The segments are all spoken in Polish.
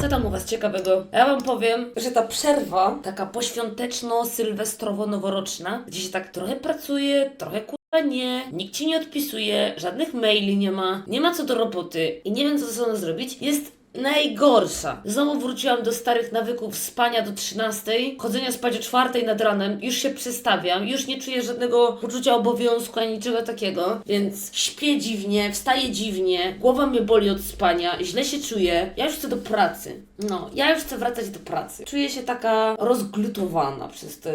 Co tam u Was ciekawego? Ja Wam powiem, że ta przerwa, taka poświąteczno-sylwestrowo-noworoczna, gdzie się tak trochę pracuje, trochę kurwa nie, nikt Ci nie odpisuje, żadnych maili nie ma, nie ma co do roboty i nie wiem co ze sobą zrobić, jest najgorsza. Znowu wróciłam do starych nawyków spania do 13, chodzenia spać o 4 nad ranem, już się przestawiam, już nie czuję żadnego poczucia obowiązku ani niczego takiego, więc śpię dziwnie, wstaję dziwnie, głowa mnie boli od spania, źle się czuję, ja już chcę do pracy. No, ja już chcę wracać do pracy. Czuję się taka rozglutowana przez te,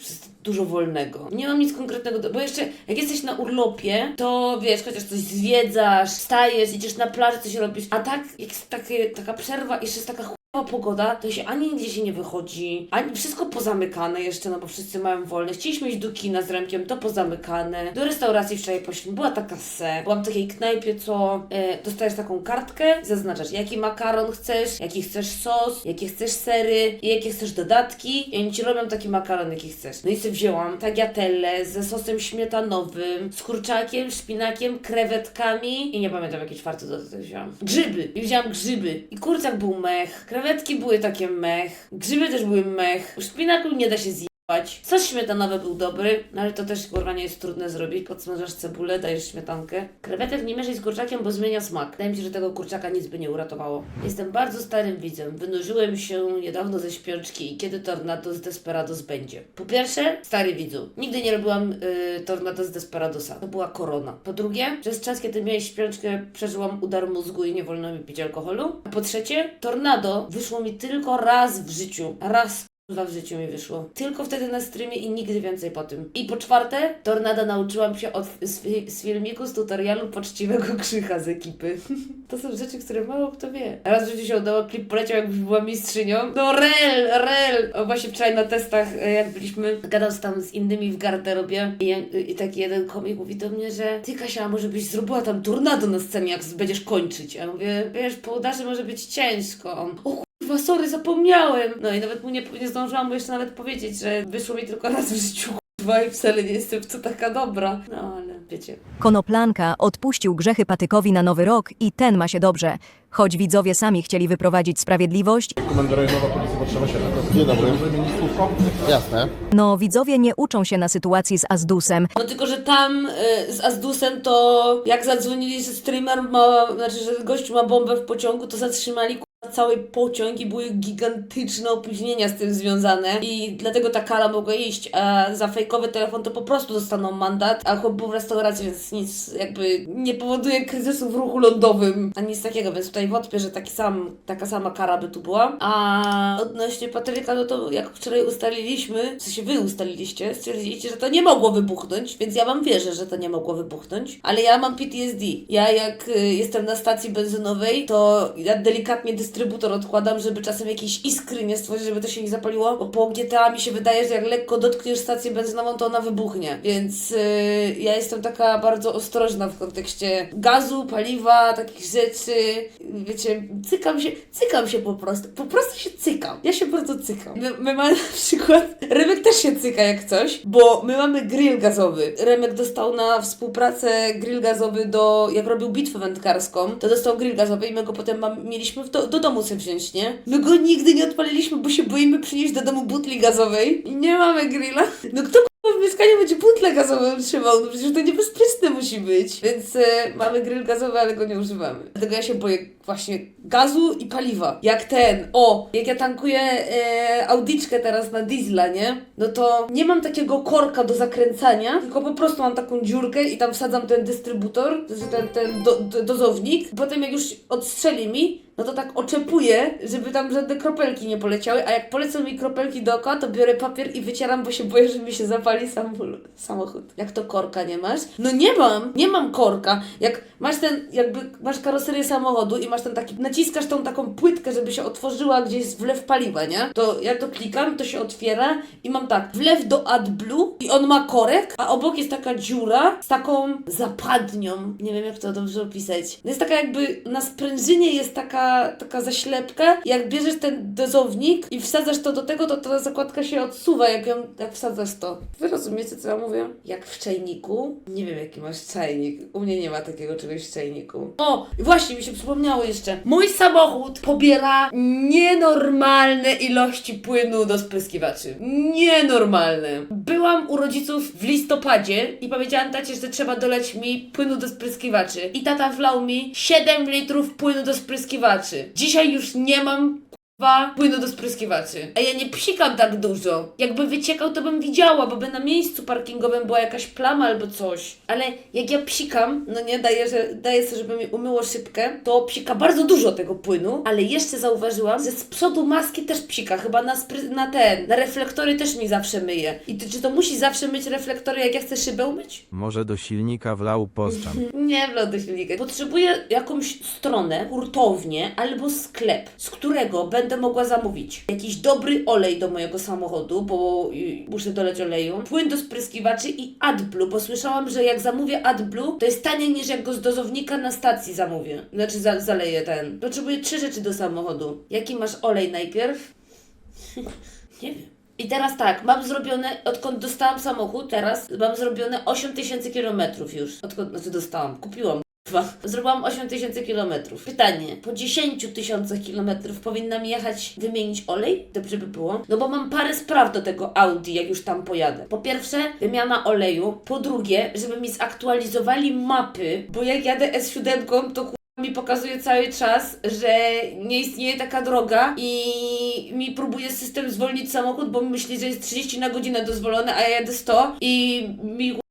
przez te dużo wolnego. Nie mam nic konkretnego, do, bo jeszcze jak jesteś na urlopie, to wiesz, chociaż coś zwiedzasz, stajesz, idziesz na plażę, coś robisz, a tak, jak takie, taka przerwa i jeszcze jest taka pogoda, to się ani nigdzie się nie wychodzi, ani wszystko pozamykane jeszcze, no bo wszyscy mają wolne. Chcieliśmy iść do kina z Remkiem, to pozamykane. Do restauracji wczoraj poszliśmy, była taka se. Byłam w takiej knajpie, co e, dostajesz taką kartkę, zaznaczasz jaki makaron chcesz, jaki chcesz sos, jakie chcesz sery i jakie chcesz dodatki i oni ci robią taki makaron, jaki chcesz. No i sobie wzięłam tagliatelle ze sosem śmietanowym, z kurczakiem, szpinakiem, krewetkami i nie pamiętam jaki czwarty dodatek wzięłam. Grzyby! I wzięłam grzyby. I kurczak był mech, krewetki były takie mech, grzyby też były mech, szpinaku nie da się zjeść. Sos śmietanowy był dobry, no ale to też kurwa nie jest trudne zrobić. Podsmażasz cebulę, dajesz śmietankę. Krewetek nie mieszaj z kurczakiem, bo zmienia smak. Wydaje mi się, że tego kurczaka nic by nie uratowało. Jestem bardzo starym widzem. Wynurzyłem się niedawno ze śpiączki i kiedy Tornado z Desperados będzie? Po pierwsze, stary widzu. Nigdy nie robiłam y, Tornado z Desperadosa. To była korona. Po drugie, przez czas, kiedy miałeś śpiączkę, przeżyłam udar mózgu i nie wolno mi pić alkoholu. A po trzecie, Tornado wyszło mi tylko raz w życiu. Raz w życiu mi wyszło. Tylko wtedy na streamie i nigdy więcej po tym. I po czwarte, Tornada nauczyłam się od, z, z filmiku, z tutorialu poczciwego krzycha z ekipy. to są rzeczy, które mało kto wie. Raz w życiu się udało, klip poleciał jakbyś była mistrzynią. No rel, rel! O, właśnie wczoraj na testach, e, jak byliśmy, gadał tam z innymi w garderobie i, i taki jeden komik mówi do mnie, że ty Kasia, może byś zrobiła tam tornado na scenie, jak będziesz kończyć. Ja mówię, wiesz, po udarze może być ciężko. On, Kurwa, sorry, zapomniałem. No i nawet mu nie, nie zdążyłam mu jeszcze nawet powiedzieć, że wyszło mi tylko raz w życiu, kurwa, i wcale nie jestem w to taka dobra. No ale wiecie. Konoplanka odpuścił grzechy Patykowi na nowy rok i ten ma się dobrze. Choć widzowie sami chcieli wyprowadzić sprawiedliwość, Komenda rejonowa Policji Warszawa 7. Dzień dobry. Może wymienić słówko? Jasne. no widzowie nie uczą się na sytuacji z Azdusem. No tylko, że tam y, z Azdusem to jak zadzwonili, że streamer ma, znaczy, że gościu ma bombę w pociągu, to zatrzymali kurwa, cały pociąg i były gigantyczne opóźnienia z tym związane i dlatego ta kara mogła iść, a za fejkowy telefon to po prostu dostaną mandat, a chłop był w restauracji, więc nic jakby nie powoduje kryzysu w ruchu lądowym, ani nic takiego, więc tutaj wątpię, że taki sam, taka sama kara by tu była. A odnośnie Patryka, no to jak wczoraj ustaliliśmy, co się wy ustaliliście, stwierdziliście, że to nie mogło wybuchnąć, więc ja wam wierzę, że to nie mogło wybuchnąć, ale ja mam PTSD. Ja jak y, jestem na stacji benzynowej, to ja delikatnie dystrybutor odkładam, żeby czasem jakieś iskry nie stworzyć, żeby to się nie zapaliło, bo po GTA mi się wydaje, że jak lekko dotkniesz stację benzynową, to ona wybuchnie, więc y, ja jestem taka bardzo ostrożna w kontekście gazu, paliwa, takich rzeczy, wiecie, cykam się, cykam się po prostu, po prostu się cykam. Ja się bardzo cykam. My, my mamy na przykład, Remek też się cyka jak coś, bo my mamy grill gazowy. Remek dostał na współpracę grill gazowy do, jak robił bitwę wędkarską, to dostał grill gazowy i my go potem mam, mieliśmy do, do domu sobie wziąć, nie? My go nigdy nie odpaliliśmy, bo się boimy przynieść do domu butli gazowej i nie mamy grilla. No kto w mieszkaniu będzie butlę gazową trzymał, no przecież to niebezpieczne musi być. Więc e, mamy grill gazowy, ale go nie używamy. Dlatego ja się boję właśnie gazu i paliwa. Jak ten, o, jak ja tankuję e, audiczkę teraz na diesla, nie? No to nie mam takiego korka do zakręcania, tylko po prostu mam taką dziurkę i tam wsadzam ten dystrybutor, to znaczy ten, ten do, do, dozownik. Potem jak już odstrzeli mi, no to tak oczepuję, żeby tam żadne kropelki nie poleciały, a jak polecą mi kropelki dookoła, to biorę papier i wycieram, bo się boję, że mi się zapali samochód. Jak to korka nie masz? No nie mam, nie mam korka. Jak masz ten, jakby masz karoserię samochodu i masz ten taki, naciskasz tą taką płytkę, żeby się otworzyła gdzieś wlew paliwa, nie? To ja to klikam, to się otwiera i mam tak, wlew do AdBlue i on ma korek, a obok jest taka dziura z taką zapadnią. Nie wiem, jak to dobrze opisać. No jest taka jakby, na sprężynie jest taka taka, zaślepka. Jak bierzesz ten dozownik i wsadzasz to do tego, to ta zakładka się odsuwa, jak, ją, jak wsadzasz to. Wy rozumiecie, co ja mówię? Jak w czajniku. Nie wiem, jaki masz czajnik. U mnie nie ma takiego czegoś w czajniku. O, właśnie mi się przypomniało jeszcze. Mój samochód pobiera nienormalne ilości płynu do spryskiwaczy. Nienormalne. Byłam u rodziców w listopadzie i powiedziałam tacie, że trzeba doleć mi płynu do spryskiwaczy. I tata wlał mi 7 litrów płynu do spryskiwaczy. Dzisiaj już nie mam Dwa płynu do spryskiwaczy. A ja nie psikam tak dużo. Jakby wyciekał, to bym widziała, bo by na miejscu parkingowym była jakaś plama albo coś. Ale jak ja psikam, no nie, daję, że, daję sobie, żeby mi umyło szybkę, to psika bardzo dużo tego płynu, ale jeszcze zauważyłam, że z przodu maski też psika, chyba na, spry- na ten, na reflektory też mi zawsze myje. I ty, czy to musi zawsze myć reflektory, jak ja chcę szybę umyć? Może do silnika wlał postrzam. Nie w do silnika. Potrzebuję jakąś stronę, hurtownię albo sklep, z którego będę mogła zamówić jakiś dobry olej do mojego samochodu, bo y, muszę doleć oleju, płyn do spryskiwaczy i AdBlue, bo słyszałam, że jak zamówię AdBlue, to jest taniej niż jak go z dozownika na stacji zamówię. Znaczy za, zaleję ten. Potrzebuję trzy rzeczy do samochodu. Jaki masz olej najpierw? Nie wiem. I teraz tak, mam zrobione, odkąd dostałam samochód, teraz mam zrobione 8000 kilometrów już. Odkąd, znaczy dostałam, kupiłam. Zrobiłam 8000 kilometrów. Pytanie, po 10 tysiącach kilometrów powinnam jechać wymienić olej? Dobrze by było. No bo mam parę spraw do tego Audi, jak już tam pojadę. Po pierwsze, wymiana oleju. Po drugie, żeby mi zaktualizowali mapy, bo jak jadę S7, to mi pokazuje cały czas, że nie istnieje taka droga i mi próbuje system zwolnić samochód, bo myśli, że jest 30 na godzinę dozwolone, a ja jadę 100 i mi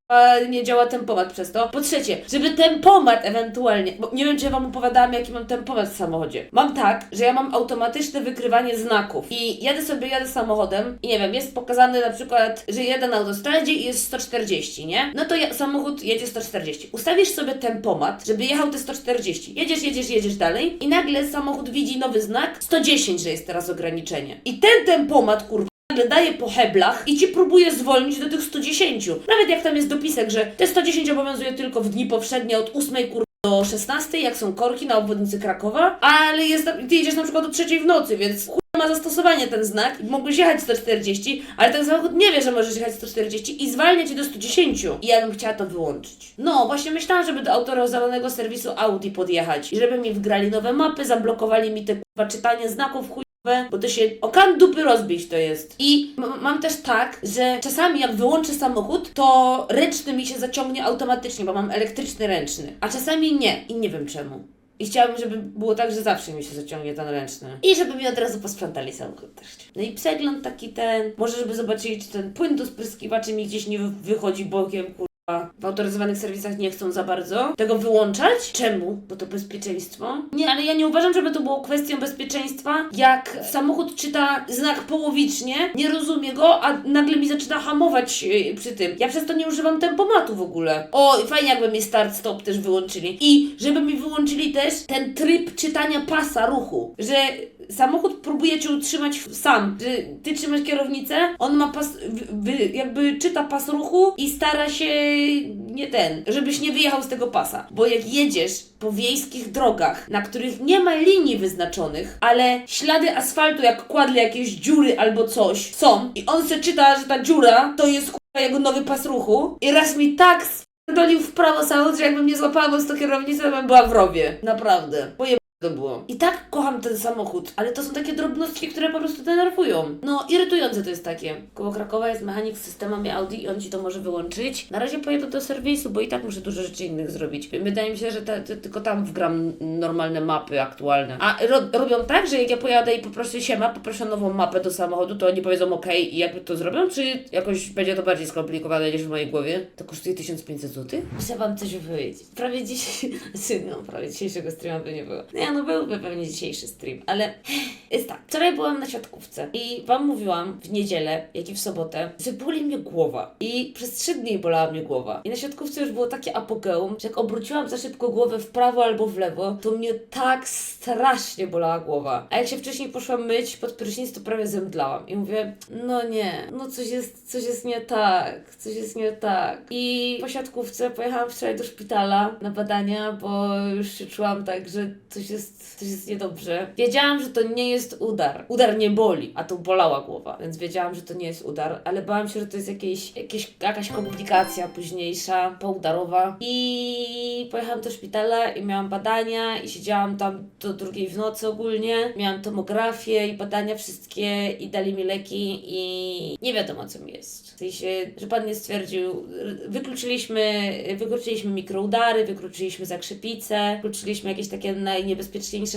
nie działa tempomat przez to. Po trzecie, żeby tempomat ewentualnie, bo nie wiem, czy ja Wam opowiadałam, jaki mam tempomat w samochodzie. Mam tak, że ja mam automatyczne wykrywanie znaków i jadę sobie, jadę samochodem i nie wiem, jest pokazane na przykład, że jedę na autostradzie i jest 140, nie? No to ja, samochód jedzie 140. Ustawisz sobie tempomat, żeby jechał te 140. Jedziesz, jedziesz, jedziesz dalej i nagle samochód widzi nowy znak 110, że jest teraz ograniczenie. I ten tempomat, kurwa, nagle daje po heblach i ci próbuje zwolnić do tych 110. Nawet jak tam jest dopisek, że te 110 obowiązuje tylko w dni powszednie od 8 kur... do 16, jak są korki na obwodnicy Krakowa, ale jest, ty jedziesz na przykład o 3 w nocy, więc ma zastosowanie ten znak i mogłeś jechać 140, ale ten samochód nie wie, że możesz jechać 140 i zwalnia cię do 110. I ja bym chciała to wyłączyć. No, właśnie myślałam, żeby do autoryzowanego serwisu Audi podjechać i żeby mi wgrali nowe mapy, zablokowali mi te kurwa czytanie znaków chuj bo to się okan dupy rozbić to jest. I mam też tak, że czasami jak wyłączę samochód, to ręczny mi się zaciągnie automatycznie, bo mam elektryczny ręczny, a czasami nie i nie wiem czemu. I chciałabym, żeby było tak, że zawsze mi się zaciągnie ten ręczny. I żeby mi od razu posprzątali samochód też. No i przegląd taki ten, może żeby zobaczyli, czy ten płyn do spryskiwaczy mi gdzieś nie wy- wychodzi bokiem, kur... W autoryzowanych serwisach nie chcą za bardzo tego wyłączać. Czemu? Bo to bezpieczeństwo. Nie, ale ja nie uważam, żeby to było kwestią bezpieczeństwa. Jak samochód czyta znak połowicznie, nie rozumie go, a nagle mi zaczyna hamować yy, przy tym. Ja przez to nie używam tempomatu w ogóle. O, fajnie jakby mi start-stop też wyłączyli. I żeby mi wyłączyli też ten tryb czytania pasa ruchu. Że samochód próbuje cię utrzymać sam. Że ty trzymasz kierownicę, on ma pas, jakby czyta pas ruchu i stara się nie ten, żebyś nie wyjechał z tego pasa. Bo jak jedziesz po wiejskich drogach, na których nie ma linii wyznaczonych, ale ślady asfaltu, jak kładle jakieś dziury albo coś są i on se czyta, że ta dziura to jest kurwa jego nowy pas ruchu i raz mi tak Dolił w prawo samochód, że jakbym nie złapała mocno kierownicę, to bym była w rowie. Naprawdę. Poje to było. I tak kocham ten samochód, ale to są takie drobnostki, które po prostu denerwują. No, irytujące to jest takie. Koło Krakowa jest mechanik z systemami Audi i on ci to może wyłączyć. Na razie pojedę do serwisu, bo i tak muszę dużo rzeczy innych zrobić. Wydaje mi się, że te, te, tylko tam wgram normalne mapy aktualne. A ro, robią tak, że jak ja pojadę i poproszę siema, poproszę nową mapę do samochodu, to oni powiedzą ok i jakby to zrobią, czy jakoś będzie to bardziej skomplikowane niż w mojej głowie? To kosztuje 1500 zł? Muszę wam coś powiedzieć. Prawie dziś... Znaczy, no, prawie dzisiejszego streama by nie było. Nie, no byłby pewnie dzisiejszy stream, ale jest tak. Wczoraj byłam na siatkówce i wam mówiłam w niedzielę, jak i w sobotę, że boli mnie głowa. I przez trzy dni bolała mnie głowa. I na siatkówce już było takie apogeum, że jak obróciłam za szybko głowę w prawo albo w lewo, to mnie tak strasznie bolała głowa. A jak się wcześniej poszłam myć pod prysznic, to prawie zemdlałam. I mówię, no nie, no coś jest, coś jest nie tak, coś jest nie tak. I po siatkówce pojechałam wczoraj do szpitala na badania, bo już się czułam tak, że coś jest jest, coś jest niedobrze. Wiedziałam, że to nie jest udar. Udar nie boli, a tu bolała głowa, więc wiedziałam, że to nie jest udar, ale bałam się, że to jest jakieś, jakieś, jakaś komplikacja późniejsza, poudarowa. I pojechałam do szpitala i miałam badania i siedziałam tam do drugiej w nocy ogólnie. Miałam tomografię i badania wszystkie i dali mi leki i nie wiadomo co mi jest. W sensie, że pan nie stwierdził, wykluczyliśmy, wykluczyliśmy mikroudary, wykluczyliśmy zakrzepicę, wykluczyliśmy jakieś takie najniebezpieczniejsze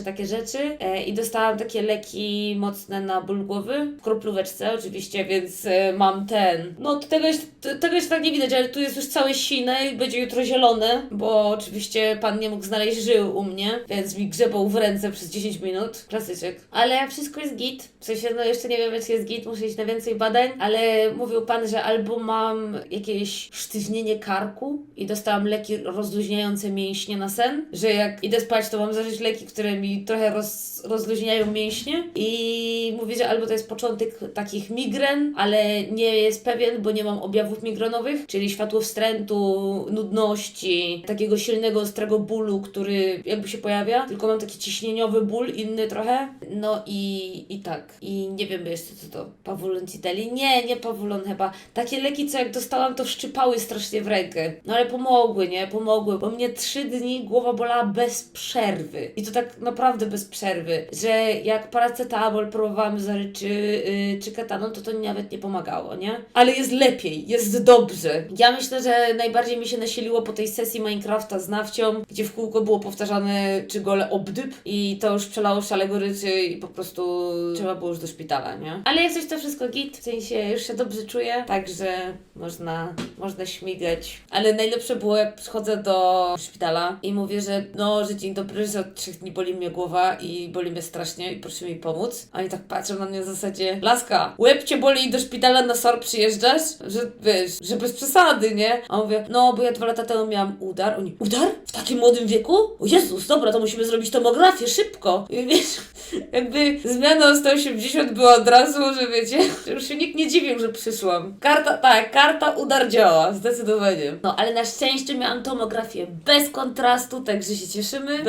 takie rzeczy e, i dostałam takie leki mocne na ból głowy, w kroplóweczce oczywiście, więc e, mam ten. No tego, jest, tego jeszcze tak nie widać, ale tu jest już całe sine i będzie jutro zielone, bo oczywiście pan nie mógł znaleźć żył u mnie, więc mi grzebał w ręce przez 10 minut. Klasyczek. Ale wszystko jest git. W sensie, no jeszcze nie wiem, czy jest git, muszę iść na więcej badań, ale mówił pan, że albo mam jakieś sztywnienie karku i dostałam leki rozluźniające mięśnie na sen, że jak idę spać, to mam zażyć leki, które mi trochę roz, rozluźniają mięśnie i mówi, że albo to jest początek takich migren, ale nie jest pewien, bo nie mam objawów migrenowych, czyli światło wstrętu, nudności, takiego silnego, ostrego bólu, który jakby się pojawia, tylko mam taki ciśnieniowy ból, inny trochę, no i, i tak. I nie wiem jeszcze co to, Pavulon Citali? Nie, nie Pavulon chyba. Takie leki, co jak dostałam, to szczypały strasznie w rękę. No ale pomogły, nie? Pomogły, bo mnie trzy dni głowa bolała bez przerwy. I to tak naprawdę bez przerwy, że jak paracetamol próbowałam z czy, yy, czy ketaną, to to nawet nie pomagało, nie? Ale jest lepiej, jest dobrze. Ja myślę, że najbardziej mi się nasiliło po tej sesji Minecrafta z nawcią, gdzie w kółko było powtarzane czy gole obdyb i to już przelało szalego ryczy i po prostu trzeba było już do szpitala, nie? Ale jak coś to wszystko git, w sensie już się dobrze czuję, także można, można śmigać. Ale najlepsze było jak przychodzę do szpitala i mówię, że no, że dzień dobry, że od trzech dni boli mnie głowa i boli mnie strasznie i proszę mi pomóc. A oni tak patrzą na mnie w zasadzie, laska, łeb cię boli i do szpitala na SOR przyjeżdżasz? Że wiesz, że bez przesady, nie? A mówię, no bo ja dwa lata temu miałam udar. Oni, udar? W takim młodym wieku? O Jezus, dobra, to musimy zrobić tomografię, szybko. I wiesz, jakby zmiana o 180 była od razu, że wiecie, że już się nikt nie dziwił, że przyszłam. Karta, tak, karta udar działa, zdecydowanie. No, ale na szczęście miałam tomografię bez kontrastu, także się cieszymy.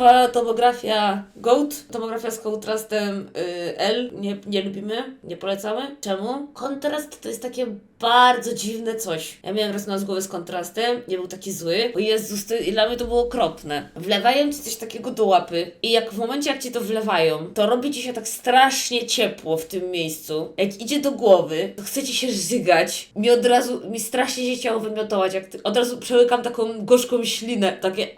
Bezkontrastowa tomografia GOAT, tomografia z kontrastem y, L, nie, nie lubimy, nie polecamy. Czemu? Kontrast to jest takie bardzo dziwne coś. Ja miałam rezonans głowy z kontrastem, nie był taki zły, bo Jezus, to, dla mnie to było okropne. Wlewają ci coś takiego do łapy i jak w momencie, jak ci to wlewają, to robi ci się tak strasznie ciepło w tym miejscu. Jak idzie do głowy, to chce ci się żygać. Mi od razu, mi strasznie się chciało wymiotować, jak ty, od razu przełykam taką gorzką ślinę, takie...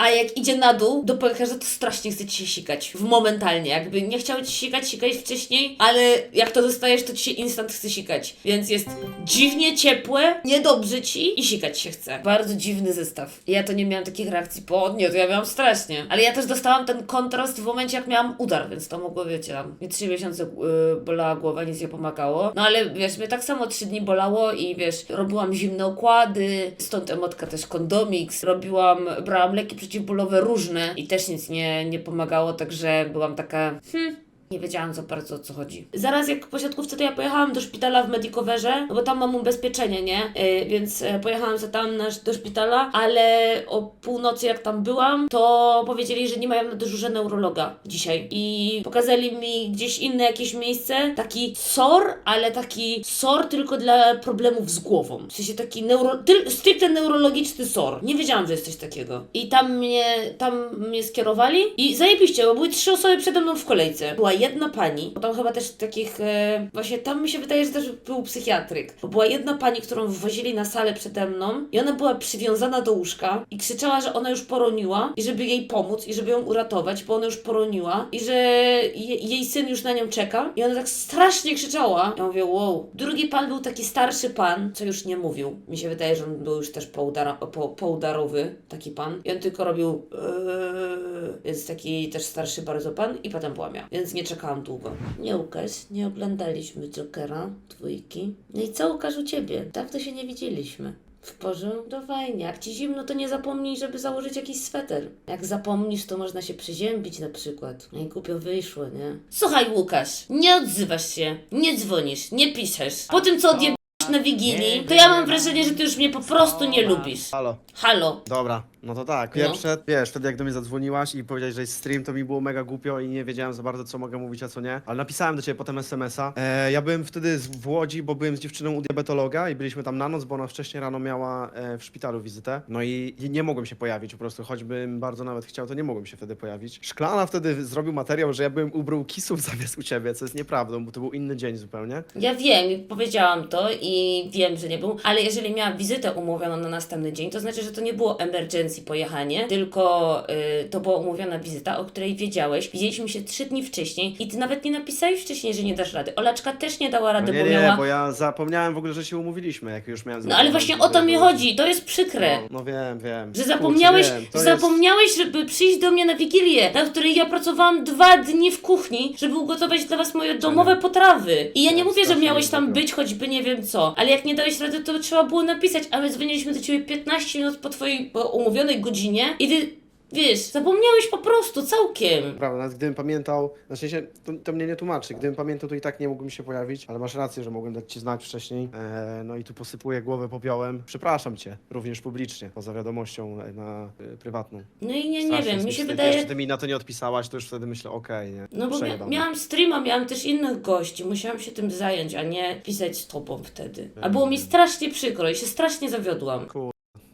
A jak idzie na dół do pęcherza, to strasznie chce ci się sikać. W momentalnie. Jakby nie chciało ci sikać, sikałeś wcześniej, ale jak to dostajesz, to ci się instant chce sikać. Więc jest dziwnie ciepłe, niedobrze ci i sikać się chce. Bardzo dziwny zestaw. Ja to nie miałam takich reakcji po nie, to ja miałam strasznie. Ale ja też dostałam ten kontrast w momencie, jak miałam udar, więc to mogło, wiecie, tam mnie trzy miesiące yy, bolała głowa, nic nie pomagało. No ale wiesz, mnie tak samo trzy dni bolało i wiesz, robiłam zimne okłady, stąd emotka też kondomix, robiłam, brałam leki przeciwbólowe różne i też nic nie, nie pomagało, także byłam taka, hmm, nie wiedziałam za bardzo o co chodzi. Zaraz jak po siatkówce to ja pojechałam do szpitala w Medicoverze, no bo tam mam ubezpieczenie, nie? Yy, więc e, pojechałam za tam na, do szpitala, ale o północy jak tam byłam, to powiedzieli, że nie mają na dyżurze neurologa dzisiaj. I pokazali mi gdzieś inne jakieś miejsce, taki SOR, ale taki SOR tylko dla problemów z głową. W sensie taki neuro, tyl, stricte neurologiczny SOR. Nie wiedziałam, że jest coś takiego. I tam mnie, tam mnie skierowali i zajebiście, bo były trzy osoby przede mną w kolejce. Była jedna pani, bo tam chyba też takich, e, właśnie tam mi się wydaje, że też był psychiatryk, bo była jedna pani, którą wwozili na salę przede mną i ona była przywiązana do łóżka i krzyczała, że ona już poroniła i żeby jej pomóc i żeby ją uratować, bo ona już poroniła i że je, jej syn już na nią czeka i ona tak strasznie krzyczała. Ja mówię, wow. Drugi pan był taki starszy pan, co już nie mówił. Mi się wydaje, że on był już też poudara, po, poudarowy, taki pan. I on tylko robił eee, więc taki też starszy bardzo pan i potem byłam ja. Więc nie czekałam długo. Nie Łukasz, nie oglądaliśmy Jokera, dwójki. No i co Łukasz u ciebie? Tak to się nie widzieliśmy. W porządku? To fajnie. Jak ci zimno, to nie zapomnij, żeby założyć jakiś sweter. Jak zapomnisz, to można się przeziębić na przykład. No i głupio wyszło, nie? Słuchaj, Łukasz, nie odzywasz się, nie dzwonisz, nie piszesz. Po tym, co odje na Wigilii, to ja mam wrażenie, że ty już mnie po prostu nie lubisz. Halo. Halo. Dobra, no to tak. No. Pierwsze, wiesz, wtedy jak do mnie zadzwoniłaś i powiedziałeś, że jest stream, to mi było mega głupio i nie wiedziałem za bardzo, co mogę mówić, a co nie. Ale napisałem do ciebie potem SMS-a. E, ja byłem wtedy z, w Łodzi, bo byłem z dziewczyną u diabetologa i byliśmy tam na noc, bo ona wcześniej rano miała e, w szpitalu wizytę. No i, i nie mogłem się pojawić po prostu, choćbym bardzo nawet chciał, to nie mogłem się wtedy pojawić. Szklana wtedy zrobił materiał, że ja byłem u Brukisów zamiast u ciebie, co jest nieprawdą, bo to był inny dzień zupełnie. Ja wiem, powiedziałam to i wiem, że nie był, ale jeżeli miałam wizytę umówioną na następny dzień, to znaczy, że to nie było emergency pojechanie, tylko y, to była umówiona wizyta, o której wiedziałeś. Widzieliśmy się trzy dni wcześniej i ty nawet nie napisałeś wcześniej, że nie dasz rady. Olaczka też nie dała No rady, nie, bo nie, miała... bo ja zapomniałem w ogóle, że się umówiliśmy, jak już miałem No ale właśnie o to mi chodzi, to jest przykre. No, no wiem, wiem. Że zapomniałeś, Kurczę, wiem. To że jest- zapomniałeś, żeby przyjść do mnie na Wigilię, na której ja pracowałam dwa dni w kuchni, żeby ugotować dla was moje domowe potrawy. I ja nie Tak, mówię, że strasznie miałeś mi tam być, choćby nie wiem co, ale jak nie dałeś rady, to trzeba było napisać, a my dzwoniliśmy do ciebie 15 minut po twojej umówionej godzinie i ty, wiesz, zapomniałeś po prostu całkiem. Prawda, nawet gdybym pamiętał, na sensie to, to mnie nie tłumaczy, gdybym pamiętał, to i tak nie mógłbym się pojawić, ale masz rację, że mogłem dać ci znać wcześniej. E, no i tu posypuję głowę popiołem. Przepraszam cię, również publicznie, poza wiadomością na, na y, prywatną. No i nie, nie Strasznie wiem, mi się wstyd. wydaje... Jeszcze ty mi na to nie odpisałaś, to już wtedy myślę, okej, nie. No bo mia Przejebane. miałam streama, miałam też innych gości, musiałam się tym zająć, a nie pisać z tobą wtedy. A było mi strasznie przykro i się strasznie zawiodłam.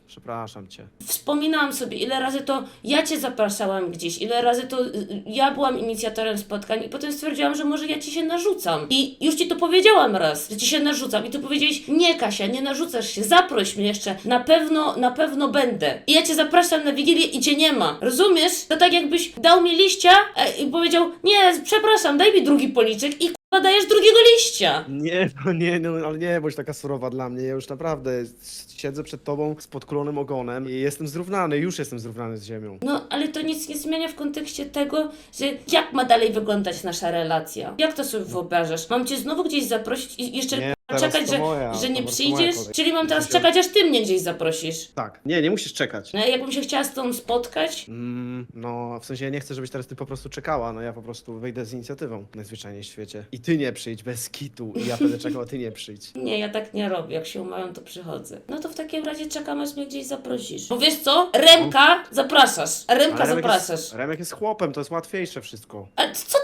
Przepraszam cię. Wspominałam sobie, ile razy to ja cię zapraszałam gdzieś, ile razy to y, y, ja byłam inicjatorem spotkań i potem stwierdziłam, że może ja ci się narzucam. I już ci to powiedziałam raz, że ci się narzucam i ty powiedziałeś, nie Kasia, nie narzucasz się, zaproś mnie jeszcze, na pewno, na pewno będę. I ja cię zapraszam na Wigilię i cię nie ma. Rozumiesz? To tak jakbyś dał mi liścia e, i powiedział, nie, przepraszam, daj mi drugi policzek i dajesz drugiego liścia. Nie, no nie, no ale nie bądź taka surowa dla mnie. Ja już naprawdę siedzę przed tobą z podkulonym ogonem i jestem zrównany, już jestem zrównany z ziemią. No, ale to nic nie zmienia w kontekście tego, że jak ma dalej wyglądać nasza relacja? Jak to sobie wyobrażasz? Mam cię znowu gdzieś zaprosić i jeszcze Nie, czekać, to że, moja, że to nie prostu przyjdziesz? moja kolej. Czyli mam teraz czekać, aż ty mnie gdzieś zaprosisz. Tak, nie, nie musisz czekać. No, jakbym się chciała z tą spotkać? Mm, no, w sensie ja nie chcę, żebyś teraz ty po prostu czekała, no ja po prostu wyjdę z inicjatywą najzwyczajniej w świecie. I ty nie przyjdź bez kitu i ja będę czekał, a ty nie przyjdź. Nie, ja tak nie robię. Jak się umawiam, to przychodzę. No to w takim razie czekam, aż mnie gdzieś zaprosisz. Bo wiesz co? Remka zapraszasz. A Remka Ale Remek zapraszasz. jest, Remek jest chłopem, to jest łatwiejsze wszystko. A co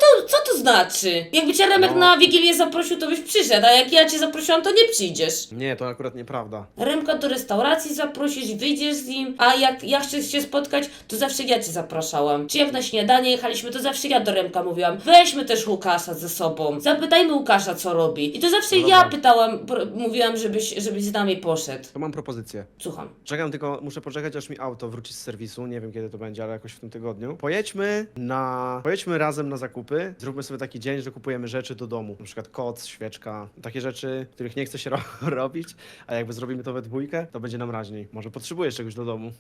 to, znaczy? Jakby cię Remek No. na Wigilię zaprosił, to byś przyszedł, a jak ja cię zaprosiłam, to nie przyjdziesz. Nie, to akurat nieprawda. Remka do restauracji zaprosisz, wyjdziesz z nim, a jak ja chcę się spotkać, to zawsze ja cię zapraszałam. Czy jak na śniadanie jechaliśmy, to zawsze ja do Remka mówiłam, weźmy też Łukasza ze sobą, zapytajmy Łukasza, co robi. I to zawsze No ja dobra. pytałam, mówiłam, żebyś, żebyś z nami poszedł. To mam propozycję. Słucham. Czekam tylko, muszę poczekać aż mi auto wróci z serwisu, nie wiem kiedy to będzie, ale jakoś w tym tygodniu. Pojedźmy na, pojedźmy razem na zakupy, zróbmy sobie taki dzień, że kupujemy rzeczy do domu. Na przykład koc, świeczka, takie rzeczy, których nie chce się ro robić, a jakby zrobimy to we dwójkę, to będzie nam raźniej. Może potrzebujesz czegoś do domu.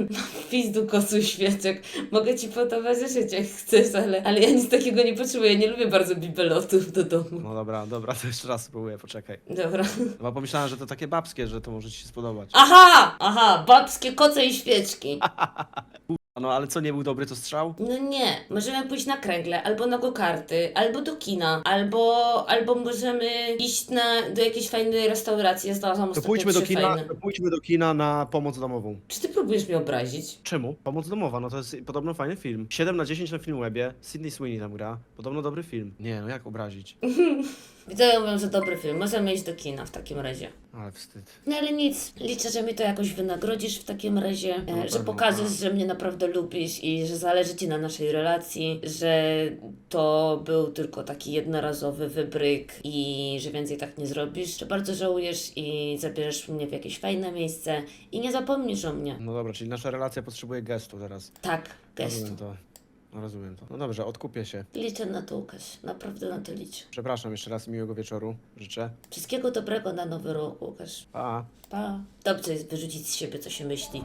Pizdu kosu świeczek. Mogę ci potowarzyszyć jak chcesz, ale, ale ja nic takiego nie potrzebuję. Nie lubię bardzo bibelotów do domu. No dobra, dobra, to jeszcze raz spróbuję, poczekaj. Dobra. Bo pomyślałem, że to takie babskie, że to może ci się spodobać. Aha! Aha, babskie koce i świeczki. No ale co, nie był dobry to strzał? No nie, możemy pójść na kręgle, albo na go-karty, albo do kina, albo, albo możemy iść na, do jakiejś fajnej restauracji. Ja znalazłam To ostatnio pójdźmy do trzy kina, fajne. to pójdźmy do kina na pomoc domową. Czy ty próbujesz mnie obrazić? Czemu? Pomoc domowa, no to jest podobno fajny film. 7 na 10 na Filmwebie, Sydney Sweeney tam gra. Podobno dobry film. Nie, no jak obrazić? Widzę, mówią, że dobry film. Możemy iść do kina w takim razie. Ale wstyd. No ale nic, liczę, że mi to jakoś wynagrodzisz w takim razie, e, że pewno, pokażesz, że mnie naprawdę lubisz i że zależy Ci na naszej relacji, że to był tylko taki jednorazowy wybryk i że więcej tak nie zrobisz, że bardzo żałujesz i zabierzesz mnie w jakieś fajne miejsce i nie zapomnisz o mnie. No dobra, czyli nasza relacja potrzebuje gestu teraz. Tak, gestu. Rozumiem to. No, rozumiem to. No dobrze, odkupię się. Liczę na to, Łukasz. Naprawdę na to liczę. Przepraszam jeszcze raz, miłego wieczoru. Życzę. Wszystkiego dobrego na nowy rok, Łukasz. Pa. Pa. Dobrze jest wyrzucić z siebie, co się myśli.